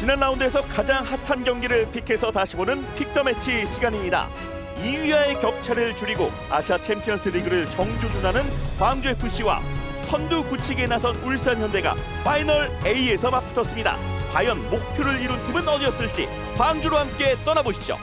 지난 라운드에서 가장 핫한 경기를 픽해서 다시 보는 픽 더 매치 시간입니다. 2위와의 격차를 줄이고 아시아 챔피언스 리그를 정주준하는 광주 FC와 선두 굳히기에 나선 울산 현대가 파이널 A에서 맞붙었습니다. 과연 목표를 이룬 팀은 어디였을지 광주로 함께 떠나보시죠.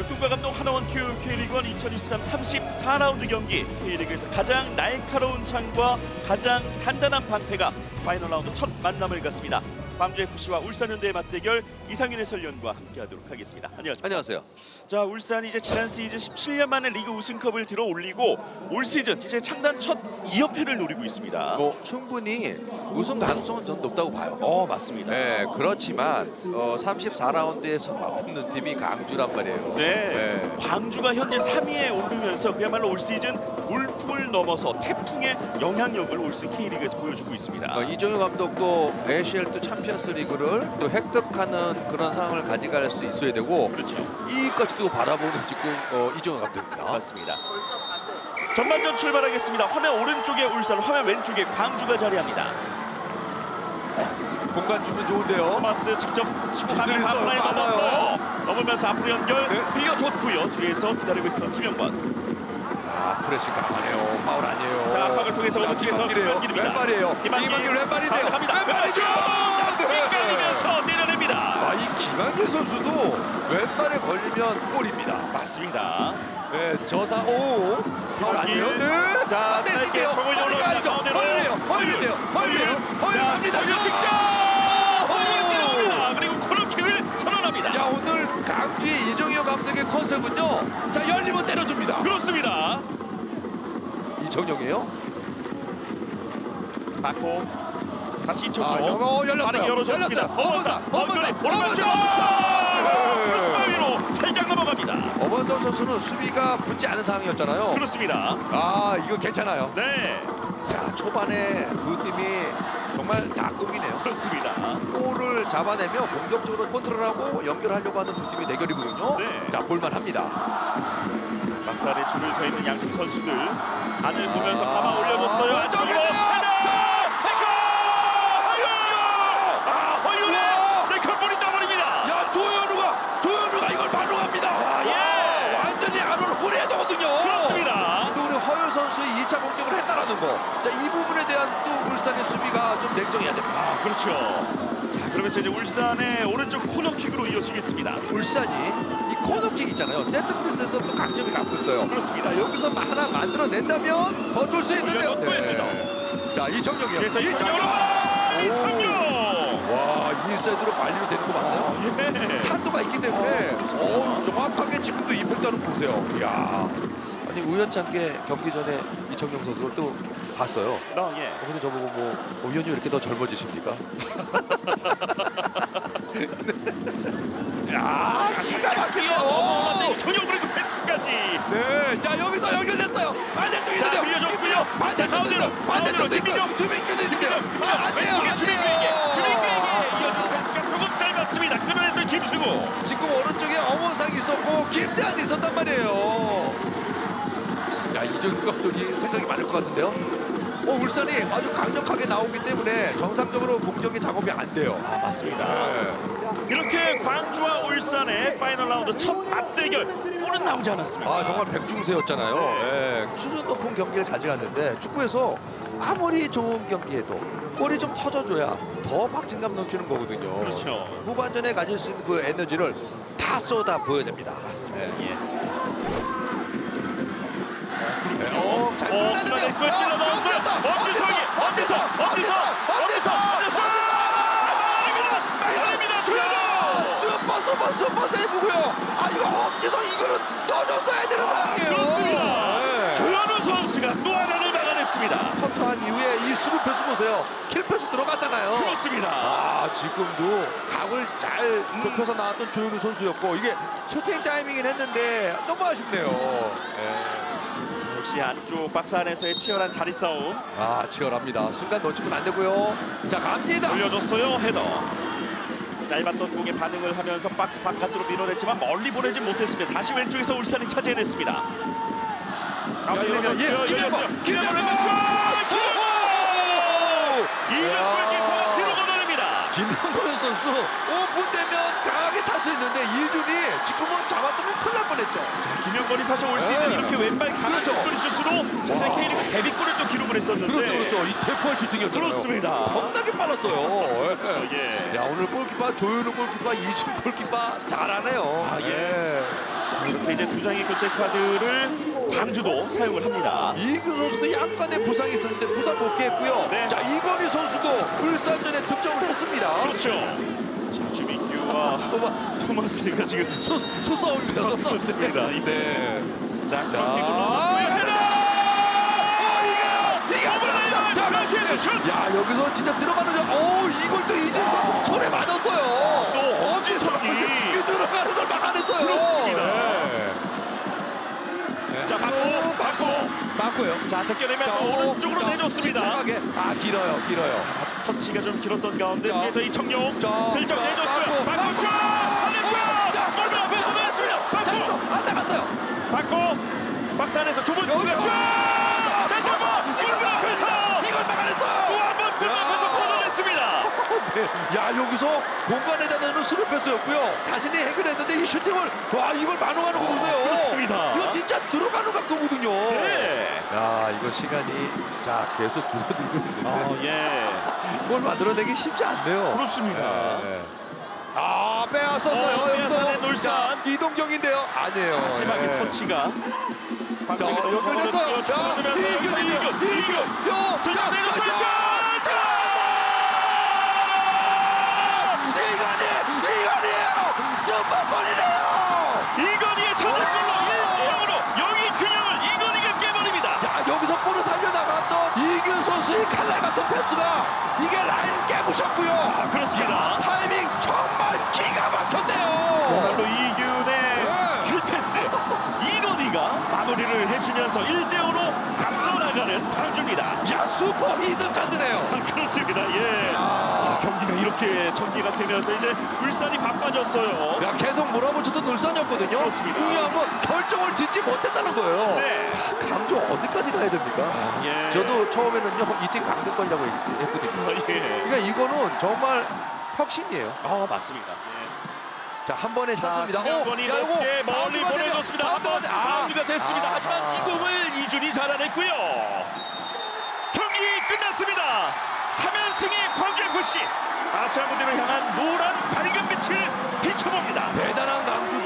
역동과 감독 하나원 큐 K리그 1 2023 34라운드 경기 K리그에서 가장 날카로운 창과 가장 단단한 방패가 파이널 라운드 첫 만남을 갖습니다. 광주 FC와 울산현대의 맞대결 이상윤 해설위원과 함께하도록 하겠습니다. 안녕하십니까? 안녕하세요. 자 울산이 이제 지난 시즌 17년 만에 리그 우승컵을 들어 올리고 올 시즌 이제 창단 첫 2연패를 노리고 있습니다. 뭐 충분히 우승 가능성은 전 높다고 봐요. 어 맞습니다. 네, 그렇지만 어, 34라운드에서 맞붙는 팀이 강주란 말이에요. 네. 광주가 현재 3위에 오르면서 그야말로 올 시즌 울풍을 넘어서 태풍의 영향력을 올시 K리그에서 보여주고 있습니다. 어, 이종효 감독도 ACL2 챔피언스 리그를 또 획득하는 그런 상황을 가져갈 수 있어야 되고 그렇죠. 이까지 두고 바라보는 지금 어, 이종효 감독입니다. 맞습니다. 전반전 출발하겠습니다. 화면 오른쪽에 울산, 화면 왼쪽에 광주가 자리합니다. 공간 주면 좋은데요. 토마스 직접 치고 가면 기술이 있어요. 넘었어요. 넘으면서 앞으로 연결 네. 빌려줬고요. 뒤에서 기다리고 있었던 김영권. 아, 프레시 강하네요. 파울 아니에요. 자, 압박을 통해서 자, 오른쪽에서. 김한길입니다. 왼발이에요. 김한길. 왼발인데요. 자, 갑니다. 왼발이죠. 네. 빗갈리면서 때려냅니다. 아, 이 김한길 선수도 왼발에 걸리면 골입니다. 맞습니다. 네, 저사 오 파울 아니에요? 네. 자, 안 짧게. 정을 열어줍니다. 이정용이에요. 받고 다시 아, 이쪽으로 어, 열렸어요. 빠르게 열어줬습니다. 열렸어요. 어머사, 어머사, 어머사, 오른발쪽 어머사. 크로스바위로 살짝 넘어갑니다. 어머던 선수는 수비가 붙지 않은 상황이었잖아요. 그렇습니다. 아, 이거 괜찮아요. 네, 자, 초반에 두 팀이 정말 다 꿈이네요. 그렇습니다. 골을 잡아내며 공격적으로 컨트롤하고 연결하려고 하는 두 팀의 대결이거든요. 네. 자, 볼만합니다. 막살에 줄을 서 있는 양팀 선수들 안을 보면서 감아 올려줬어요. 아, 안쪽으로 저기네요. 헤더! 세컨! 허윤! 아, 허윤의 우와! 세컨볼이 떠버립니다. 야 조현우가 조현우가 이걸 반응합니다. 아, 예. 와, 완전히 안으로 후려야되거든요. 그렇습니다. 또 우리 허율 선수의 2차 공격을 했다라는 거. 자, 이 부분에 대한 또 울산의 수비가 좀 냉정해야 됩니다. 아, 그렇죠. 자, 그러면서 이제 울산의 오른쪽 코너킥으로 이어지겠습니다. 울산이 이 코너킥 있잖아요. 세트피스에서 또 강점이 갖고 있어요. 그렇습니다. 자, 여기서 하나 만들어낸다면 더줄수 있는데요. 네. 올려놓고 자, 이청용이요. 그래서! 오. 이창용! 와, 인사이드로 발리로 되는 거 맞아요? 예. 탄도가 있기 때문에 어, 정확하게 지금도 임팩트 하는 거 보세요. 이야. 아니 우연찮게 경기 전에 이청용 선수를 또 봤어요. 어, 예. 어, 근데 저보고 뭐 어, 위원님 왜 이렇게 더 젊어지십니까? 야, 기가 막히네요. 전용 그래도 패스까지. 네, 자 여기서 연결됐어요. 반대쪽에 자, 있는데요. 빌려줬고요. 김민경, 반대쪽도 가운데로. 반대쪽도 있고 가운데로 주민규도 있는데요. 아, 안 돼요, 안 돼요. 짧았습니다. 끊어냈던 김수구. 지금 오른쪽에 엄원상이 있었고 김대한이 있었단 말이에요. 야 이정규 감독이 생각이 많을 것 같은데요. 어 울산이 아주 강력하게 나오기 때문에 정상적으로 공격의 작업이 안 돼요. 아, 맞습니다. 네. 이렇게 광주와 울산의 파이널 라운드 첫 맞대결 골은 나오지 않았습니다. 아 정말 백중세였잖아요. 네. 네. 수준 높은 경기를 가져갔는데 축구에서 아무리 좋은 경기에도 골이 좀 터져줘야 더 박진감 넘치는 거거든요. 그렇죠. 후반전에 가질 수 있는 그 에너지를 다 쏟아 부어야 됩니다. 맞습니다. 네. 예. 네. 어, 잘 어, 끌어냈는데요. 끌어냈고요. 찔러 넣었어요. 엄지성이 엄지성, 엄지성, 엄지성, 엄지성. 막아냅니다. 조현우. 슈퍼 슈퍼 슈퍼 세이브고요. 아 이거 엄지성 이거는 떠줬어야 되는 상황이에요. 그렇습니다. 네. 조현우 선수가 또 하나를 막아냈습니다. 커트한 이후에 이 수비 패스 보세요. 킬 패스 들어갔잖아요. 그렇습니다. 아 지금도 각을 잘 음. 좁혀서 나왔던 조현우 선수였고 이게 슈팅 타이밍이긴 했는데 너무 아쉽네요. 네. 역시 안쪽 박스 안에서의 치열한 자리 싸움 아 치열합니다. 순간 놓치면 안 되고요. 자 갑니다. 올려줬어요 헤더 짧았던 공에 반응을 하면서 박스 바깥으로 밀어냈지만 멀리 보내진 못했습니다 다시 왼쪽에서 울산이 차지해냈습니다 예, 뒤로 김영권 선수 5분 되면 강하게 찰 수 있는데 이준이 지금은 잡았으면 큰일 날 뻔했죠. 김영건이 사실 올 시즌 네. 이렇게 왼발 강한 그렇죠. 슛골 슛으로 자신의 K리그 데뷔골을 또 기록을 했었는데 그렇죠, 그렇죠. 이 대포 슈팅이었잖아요. 그렇습니다. 겁나게 빨랐어요. 예. 야 오늘 골키퍼 조현우 골키퍼 이준 골키퍼 잘하네요. 아, 예. 이렇게 이제 두 장의 교체 카드를 광주도 사용을 합니다. 이규 선수도 약간의 부상이 있었는데 부상 복귀했고요. 네. 자 이건희 선수도 울산전에 득점을 했습니다. 그렇죠. 자, 주민규와 토마스 토마스가 지금 소 소싸움입니다. 소싸움. 그렇습니다. 네. 자, 아! 어. 자, 프랑스에서 슛! 야 여기서 진짜 들어가는 줄. 오 이걸 또 이준 선수 손에 맞았어요. 또 어지석이 이 들어가는 걸 막아냈어요. 그렇습니다. 네. 자, 바코, 바코. 맞고요. 자, 제껴내면서 자, 오른쪽으로 자, 내줬습니다. 아 길어요, 길어요. 터치가 좀 길었던 가운데 자. 뒤에서 이청용 자, 슬쩍 자, 내줬고요. 바코, 바코 슛! 자, 안됐죠! 골문 앞에. 자, 바코! 안 나갔어요. 박스 안에서 좁은 공간 슛! 다시 한번 골문 앞에서! 이걸 막아냈어요. 또 한번 골문 야. 앞에서 걷어냈습니다. 네. 야 여기서 공간에다 내는 수루 패스였고요. 자신이 해결했는데 이 슈팅을 와 이걸 만회하는 거 보세요. 그렇습니다. 이거 진짜 들어가는 각도거든요. 네. 야 이거 시간이 자 계속 줄어들고 있는데 어, 예. 골 만들어내기 쉽지 않네요. 그렇습니다. 네. 아 빼앗았어요. 어, 여기서 빼앗아낸 울산. 자, 이동경인데요. 아니에요. 마지막에 네. 터치가 자 연결됐어요. 자 이균 이균 이균 요. 자. 자, 이건희 슈퍼골이네요. 이건희의 선제골로 1대0으로 영희 균형을 이건희가 깨버립니다. 야 여기서 볼을 살려나갔던 이균 선수의 칼날 같은 패스가 이게 라인을 깨부셨고요. 아, 그렇습니다. 타이밍 정말 기가 막혔네요. 정말로 이균의 네. 킬패스 이건희가 마무리를 해주면서 1대5로 앞서 나가는 광주입니다. 야 슈퍼 2등 카드네요. 아, 그렇습니다. 예. 아, 이렇게 전개가 되면서 이제 울산이 바빠졌어요. 야 계속 몰아붙였던 울산이었거든요. 그렇습니다. 중요한 건 결정을 짓지 못했다는 거예요. 네. 강조 어디까지 가야 됩니까? 예. 저도 처음에는요 이 팀 강등권이라고 했- 했거든요. 아, 예. 그러니까 이거는 정말 혁신이에요. 아, 맞습니다. 예. 자한 번에 찼습니다. 야, 이거 높게 멀리 보내줬습니다. 한번 돼- 아. 바운드가 됐습니다. 아. 하지만 이 공을 이준이 달아냈고요. 경기 끝났습니다. 3연승의 광주FC 아시아 무대를 향한 노란 밝은 빛을 비춰봅니다. 대단한. 와